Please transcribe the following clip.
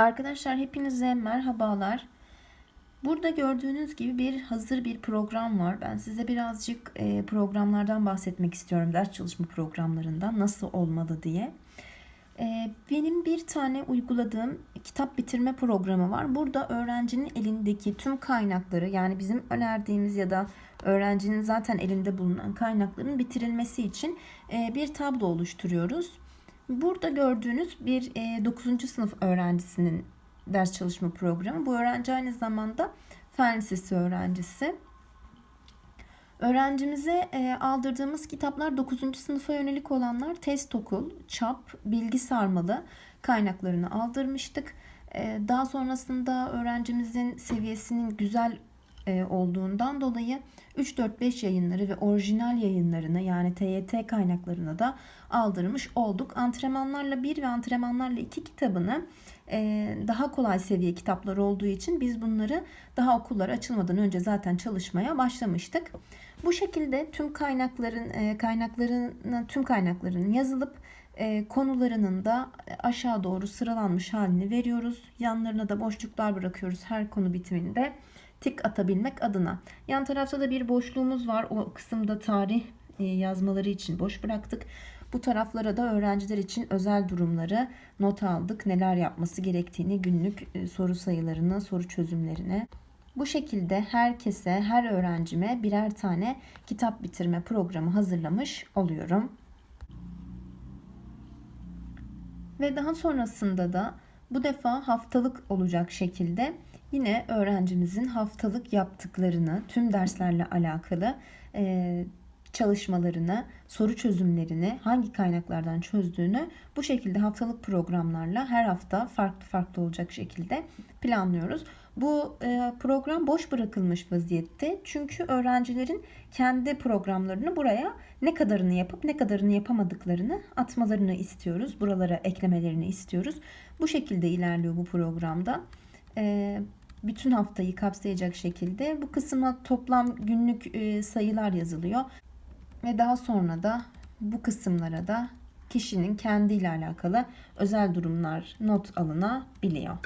Arkadaşlar hepinize merhabalar. Burada gördüğünüz gibi bir hazır bir program var. Ben size birazcık e, programlardan bahsetmek istiyorum. Ders çalışma programlarından nasıl olmalı diye. E, benim bir tane uyguladığım kitap bitirme programı var. Burada öğrencinin elindeki tüm kaynakları yani bizim önerdiğimiz ya da öğrencinin zaten elinde bulunan kaynakların bitirilmesi için e, bir tablo oluşturuyoruz. Burada gördüğünüz bir e, 9. sınıf öğrencisinin ders çalışma programı. Bu öğrenci aynı zamanda fen lisesi öğrencisi. Öğrencimize e, aldırdığımız kitaplar 9. sınıfa yönelik olanlar test okul, çap, bilgi sarmalı kaynaklarını aldırmıştık. E, daha sonrasında öğrencimizin seviyesinin güzel e, olduğundan dolayı 3-4-5 yayınları ve orijinal yayınlarını yani TYT kaynaklarını da aldırmış olduk. Antrenmanlarla 1 ve antrenmanlarla 2 kitabını e, daha kolay seviye kitaplar olduğu için biz bunları daha okullar açılmadan önce zaten çalışmaya başlamıştık. Bu şekilde tüm kaynakların e, kaynaklarının tüm kaynakların yazılıp konularının da aşağı doğru sıralanmış halini veriyoruz. Yanlarına da boşluklar bırakıyoruz her konu bitiminde tik atabilmek adına. Yan tarafta da bir boşluğumuz var. O kısımda tarih e, yazmaları için boş bıraktık. Bu taraflara da öğrenciler için özel durumları not aldık. Neler yapması gerektiğini, günlük e, soru sayılarını, soru çözümlerini. Bu şekilde herkese, her öğrencime birer tane kitap bitirme programı hazırlamış oluyorum. Ve daha sonrasında da bu defa haftalık olacak şekilde yine öğrencimizin haftalık yaptıklarını, tüm derslerle alakalı çalışmalarını, soru çözümlerini, hangi kaynaklardan çözdüğünü bu şekilde haftalık programlarla her hafta farklı farklı olacak şekilde planlıyoruz. Bu e, program boş bırakılmış vaziyette. Çünkü öğrencilerin kendi programlarını buraya ne kadarını yapıp ne kadarını yapamadıklarını atmalarını istiyoruz. Buralara eklemelerini istiyoruz. Bu şekilde ilerliyor bu programda. E, bütün haftayı kapsayacak şekilde bu kısma toplam günlük e, sayılar yazılıyor. Ve daha sonra da bu kısımlara da kişinin kendiyle alakalı özel durumlar not alınabiliyor.